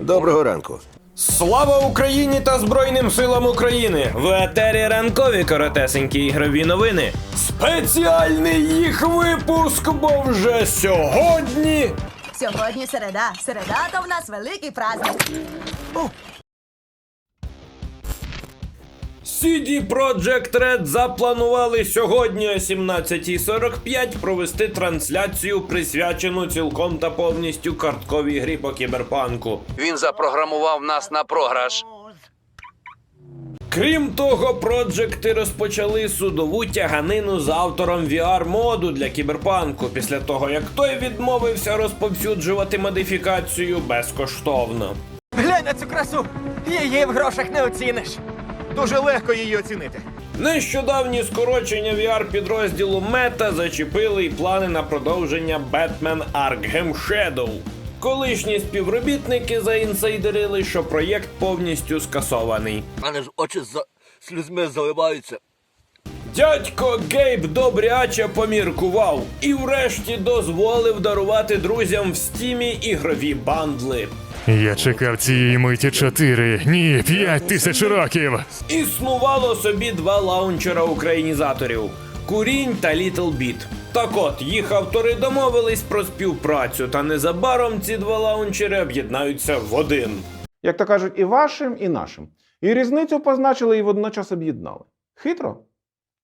Доброго ранку. Слава Україні та Збройним силам України! В етері ранкові коротесенькі ігрові новини. Спеціальний їх випуск, бо вже сьогодні. Сьогодні середа. Середа то в нас великий праздник. CD Projekt Red запланували сьогодні о 17.45 провести трансляцію, присвячену цілком та повністю картковій грі по кіберпанку. Він запрограмував нас на програш. Крім того, проджекти розпочали судову тяганину з автором VR-моду для кіберпанку після того, як той відмовився розповсюджувати модифікацію безкоштовно. Глянь на цю красу! Її в грошах не оціниш. Дуже легко її оцінити. Нещодавні скорочення VR-підрозділу Мета зачепили й плани на продовження Batman Arkham Shadow. Колишні співробітники заінсайдерили, що проєкт повністю скасований. Мене ж очі за слізьми заливаються. Дядько Гейб добряче поміркував і врешті дозволив дарувати друзям в стімі ігрові бандли. Я чекав цієї миті чотири, ні, п'ять тисяч років. Існувало собі два лаунчера українізаторів Курінь та Little Bit. Так от, їх автори домовились про співпрацю, та незабаром ці два лаунчери об'єднаються в один. Як то кажуть, і вашим, і нашим. І різницю позначили і водночас об'єднали. Хитро.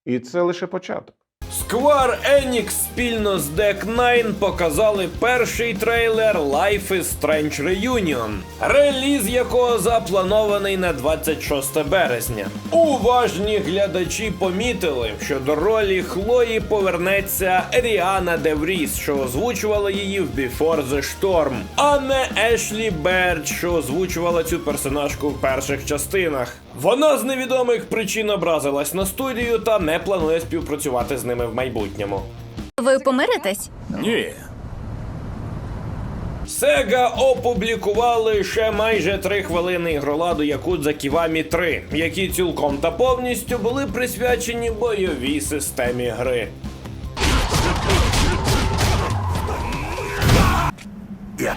І це лише початок. Square Enix спільно з Deck 9 показали перший трейлер Life is Strange Reunion, реліз якого запланований на 26 березня. Уважні глядачі помітили, що до ролі Хлої повернеться Ріана Девріс, що озвучувала її в Before the Storm, а не Ешлі Берд, що озвучувала цю персонажку в перших частинах. Вона з невідомих причин образилась на студію та не планує співпрацювати з ними в майбутньому. Ви помиритесь? Ні. Sega опублікували ще майже три хвилини ігроладу Якудза Ківамі 3, які цілком та повністю були присвячені бойовій системі гри. やっ